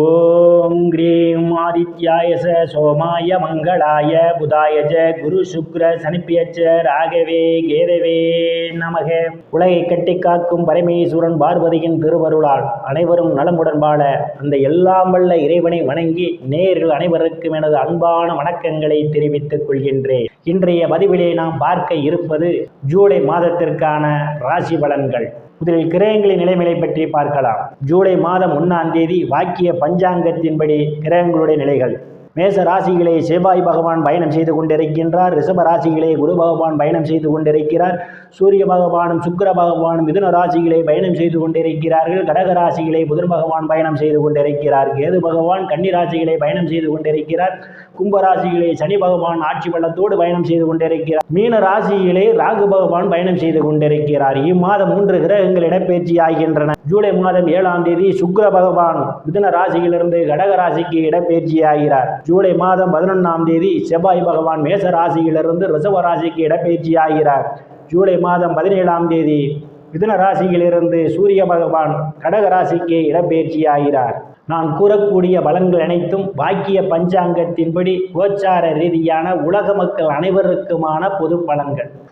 ஓம் cream ஆதித்யாய ச சோமாய மங்களாய புதாய ச குரு சுக்ர சனிப்பியச்ச ராகவே கேதவே நமக. உலகை கட்டி காக்கும் பரமேஸ்வரன் பார்வதியின் திருவருளால் அனைவரும் நலமுடன் வாழ அந்த எல்லாம் வல்ல இறைவனை வணங்கி நேரில் அனைவருக்கும் எனது அன்பான வணக்கங்களை தெரிவித்துக் கொள்கின்றேன். இன்றைய பதிவிலே நாம் பார்க்க இருப்பது ஜூலை மாதத்திற்கான ராசி பலன்கள். முதலில் கிரகங்களின் நிலைமைகளை பற்றி பார்க்கலாம். ஜூலை மாதம் ஒன்றாம் தேதி வாக்கிய பஞ்சாங்கத்தின்படி கிரகங்களுடைய நிலைகள். மேச ராசிகளை செவ்வாய் பகவான் பயணம் செய்து கொண்டிருக்கின்றார். ரிஷப ராசிகளை குரு பகவான் பயணம் செய்து கொண்டிருக்கிறார். சூரிய பகவானும் சுக்கர பகவானும் மிதுன ராசிகளை பயணம் செய்து கொண்டிருக்கிறார்கள். கடக ராசிகளை புதன் பகவான் பயணம் செய்து கொண்டிருக்கிறார். கேது பகவான் கன்னி ராசிகளை பயணம் செய்து கொண்டிருக்கிறார். கும்ப ராசிகளே சனி பகவான் ஆட்சி பள்ளத்தோடு பயணம் செய்து கொண்டிருக்கிறார். மீன ராசியிலே ராகு பகவான் பயணம் செய்து கொண்டிருக்கிறார். இம்மாதம் மூன்று கிரகங்கள் இடப்பெயர்ச்சி ஆகின்றன. ஜூலை மாதம் ஏழாம் தேதி சுக்கர பகவான் மிதுன ராசியிலிருந்து கடக ராசிக்கு இடப்பெயர்ச்சி ஆகிறார். ஜூலை மாதம் பதினொன்றாம் தேதி செவ்வாய் பகவான் மேச ராசியிலிருந்து ரிசவ ராசிக்கு இடப்பெயர்ச்சி ஆகிறார். ஜூலை மாதம் பதினேழாம் தேதி மிதுன ராசியிலிருந்து சூரிய பகவான் கடக ராசிக்கு இடப்பெயர்ச்சி ஆகிறார். நான் கூறக்கூடிய பலன்கள் அனைத்தும் வாக்கிய பஞ்சாங்கத்தின்படி கோச்சார ரீதியான உலக மக்கள் அனைவருக்குமான பொது பலன்கள்.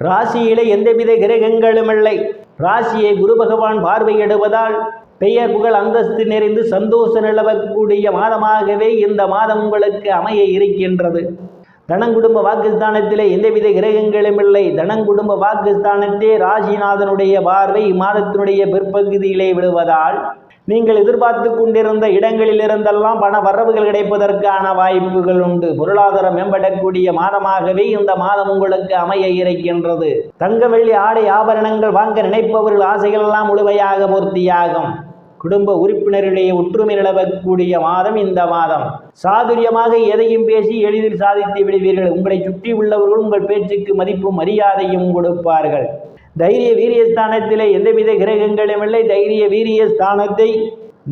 ராசியிலே எந்தவித கிரகங்களும் இல்லை ராசியை குரு பகவான் பார்வையிடுவதால் பெயர் புகழ் அந்தஸ்து நிறைந்து சந்தோஷம் நிலவக்கூடிய மாதமாகவே இந்த மாதம் உங்களுக்கு அமைய இருக்கின்றது. தனங்குடும்ப வாக்குஸ்தானத்திலே எந்தவித கிரகங்களும் இல்லை தனங்குடும்ப வாக்குஸ்தானத்தே ராசிநாதனுடைய பார்வை இம்மாதத்தினுடைய பிற்பகுதியிலே விடுவதால் நீங்கள் எதிர்பார்த்து கொண்டிருந்த இடங்களில் இருந்தெல்லாம் பண வரவுகள் கிடைப்பதற்கான வாய்ப்புகள் உண்டு. பொருளாதாரம் மேம்படக்கூடிய மாதமாகவே இந்த மாதம் உங்களுக்கு அமைய இருக்கின்றது. தங்க வெள்ளி ஆடை ஆபரணங்கள் வாங்க நினைப்பவர்கள் ஆசைகள் எல்லாம் முழுமையாக பூர்த்தியாகும். குடும்ப உறுப்பினரிடையே ஒற்றுமை நிலவக்கூடிய மாதம் இந்த மாதம். சாதுரியமாக எதையும் பேசி எளிதில் சாதித்து விடுவீர்கள். உங்களை சுற்றி உள்ளவர்கள் உங்கள் பேச்சுக்கு மதிப்பும் மரியாதையும் கொடுப்பார்கள். தைரிய வீரிய ஸ்தானத்திலே எந்தவித கிரகங்களும் இல்லை. தைரிய வீரிய ஸ்தானத்தை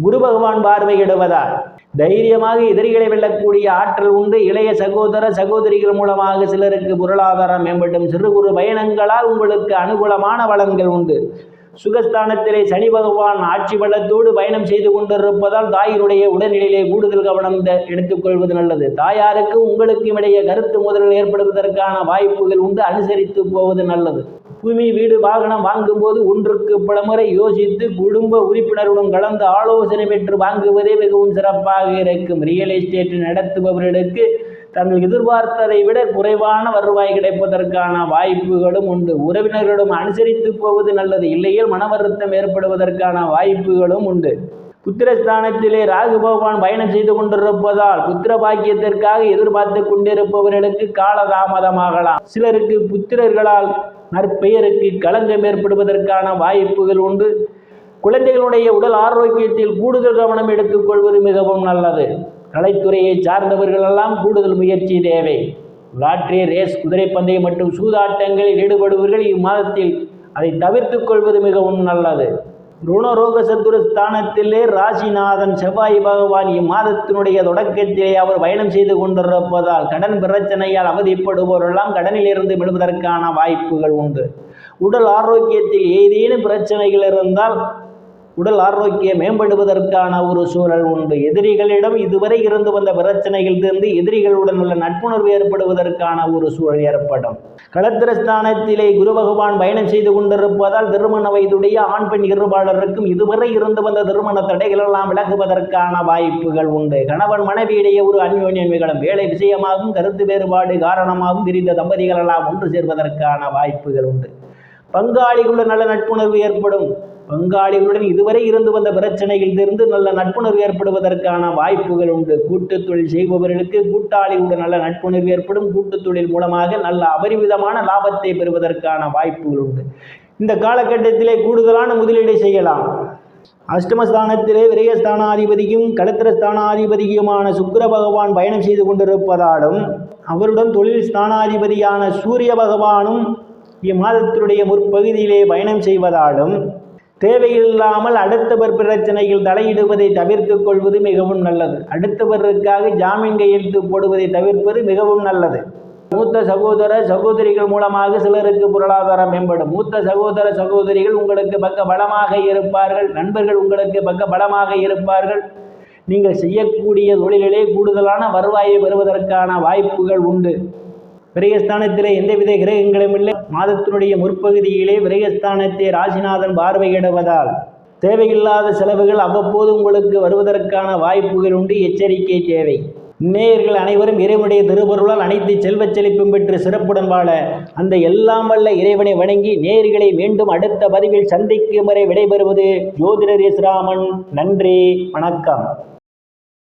குரு பகவான் பார்வையிடுவதால் தைரியமாக எதிரிகளை வெல்லக்கூடிய ஆற்றல் உண்டு. இளைய சகோதர சகோதரிகள் மூலமாக சிலருக்கு பொருளாதாரம் மேம்படும். சிறு குறு பயணங்களால் உங்களுக்கு அனுகூலமான வளங்கள் உண்டு. சுகஸ்தானத்திலே சனி பகவான் ஆட்சி பலத்தோடு பயணம் செய்து கொண்டிருப்பதால் தாயினுடைய உடல்நிலையிலே கூடுதல் கவனம் எடுத்துக்கொள்வது நல்லது. தாயாருக்கும் உங்களுக்கும் இடையே கருத்து முதலில் ஏற்படுவதற்கான வாய்ப்புகள் உண்டு. அனுசரித்து போவது நல்லது. பூமி வீடு வாகனம் வாங்கும்போது ஒன்றுக்கு பலமுறை யோசித்து குடும்ப உறுப்பினருடன் கலந்து ஆலோசனை பெற்று வாங்குவதே மிகவும் சிறப்பாக இருக்கும். ரியல் எஸ்டேட் நடத்துபவர்களுக்கு தாங்கள் எதிர்பார்த்ததை விட குறைவான வருவாய் கிடைப்பதற்கான வாய்ப்புகளும் உண்டு. உறவினர்களிடம் அனுசரித்து போவது நல்லது இல்லையே மன வருத்தம் ஏற்படுவதற்கான வாய்ப்புகளும் உண்டு. புத்திரஸ்தானத்திலே ராகு பகவான் பயணம் செய்து கொண்டிருப்பதால் புத்திர பாக்கியத்திற்காக எதிர்பார்த்து கொண்டிருப்பவர்களுக்கு காலதாமதமாகலாம் சிலருக்கு புத்திரர்களால் நற்பெயருக்கு களங்கம் ஏற்படுவதற்கான வாய்ப்புகள் உண்டு. குழந்தைகளுடைய உடல் ஆரோக்கியத்தில் கூடுதல் கவனம் எடுத்துக்கொள்வது மிகவும் நல்லது. கலைத்துறையை சார்ந்தவர்களெல்லாம் கூடுதல் முயற்சி தேவை. லாட்ரி ரேஸ் குதிரை பந்தயம் மற்றும் சூதாட்டங்களில் ஈடுபடுபவர்கள் இம்மாதத்தில் அதை தவிர்த்து கொள்வது மிகவும் நல்லது. ருணரோக சத்துரு ஸ்தானத்திலே ராசிநாதன் செவ்வாய் பகவான் இம்மாதத்தினுடைய தொடக்கத்திலே அவர் பயணம் செய்து கொண்டிருப்பதால் கடன் பிரச்சனையால் அவதிப்படுபவரெல்லாம் கடனிலிருந்து விடுவதற்கான வாய்ப்புகள் உண்டு. உடல் ஆரோக்கியத்தில் ஏதேனும் பிரச்சனைகள் இருந்தால் உடல் ஆரோக்கியம் மேம்படுவதற்கான ஒரு சூழல் உண்டு. எதிரிகளிடம் இதுவரை இருந்து வந்த பிரச்சனைகள் தீர்ந்து எதிரிகளுடன் உள்ள நட்புணர்வு ஏற்படுவதற்கான ஒரு சூழல் ஏற்படும். களத்திரஸ்தானத்திலே குரு பகவான் பயணம் செய்து கொண்டிருப்பதால் திருமண வயதுடைய ஆண் பெண் இருபாளருக்கும் இதுவரை இருந்து வந்த திருமண தடைகள் எல்லாம் விலகுவதற்கான வாய்ப்புகள் உண்டு. கணவன் மனைவியிடையே ஒரு அந்யோன்யம் நிகழும். வேலை விஷயமாகவும் கருத்து வேறுபாடு காரணமாகவும் பிரிந்த தம்பதிகள் எல்லாம் ஒன்று சேர்வதற்கான வாய்ப்புகள் உண்டு. பங்காளிகளுடன் நல்ல நட்புணர்வு ஏற்படும். பங்காளிகளுடன் இதுவரை இருந்து வந்த பிரச்சனையில் இருந்து நல்ல நட்புணர்வு ஏற்படுவதற்கான வாய்ப்புகள் உண்டு. கூட்டு தொழில் செய்பவர்களுக்கு கூட்டாளிகளுடன் நல்ல நட்புணர்வு ஏற்படும். கூட்டு தொழில் மூலமாக நல்ல அபரிவிதமான லாபத்தை பெறுவதற்கான வாய்ப்புகள் உண்டு. இந்த காலகட்டத்திலே கூடுதலான முதலீடு செய்யலாம். அஷ்டமஸ்தானத்திலே விரயஸ்தானாதிபதியும் களத்திரஸ்தானாதிபதியுமான சுக்கர பகவான் பயணம் செய்து கொண்டிருப்பதாலும் அவருடன் தொழில் ஸ்தானாதிபதியான சூரிய பகவானும் இம்மாதத்தினுடைய முற்பகுதியிலே பயணம் செய்வதாலும் தேவையில்லாமல் அடுத்தவர் பிரச்சனையில் தலையிடுவதை தவிர்த்து கொள்வது மிகவும் நல்லது. அடுத்தவருக்காக ஜாமீன் கையெழுத்து போடுவதை தவிர்ப்பது மிகவும் நல்லது. மூத்த சகோதர சகோதரிகள் மூலமாக சிலருக்கு பொருளாதாரம் மேம்படும். மூத்த சகோதர சகோதரிகள் உங்களுக்கு பக்க பலமாக இருப்பார்கள். நண்பர்கள் உங்களுக்கு பக்க பலமாக இருப்பார்கள். நீங்கள் செய்யக்கூடிய தொழிலிலே கூடுதலான வருவாயை பெறுவதற்கான வாய்ப்புகள் உண்டு. விரயஸ்தானத்திலே எந்தவித கிரகங்களும் இல்லை. மாதத்தினுடைய முற்பகுதியிலே விரயஸ்தானத்தை ராசிநாதன் பார்வையிடுவதால் தேவையில்லாத செலவுகள் அவ்வப்போது உங்களுக்கு வருவதற்கான வாய்ப்புகள் உண்டு. எச்சரிக்கை தேவை. நேயர்கள் அனைவரும் இறைவனுடைய திருவருளால் அனைத்து செல்வச் செழிப்பும் பெற்று சிறப்புடன் வாழ அந்த எல்லாம் வல்ல இறைவனை வணங்கி நேயர்களை மீண்டும் அடுத்த பதிவில் சந்திக்கும் வரை விடைபெறுவது ஜோதிடர் எஸ் நன்றி வணக்கம்.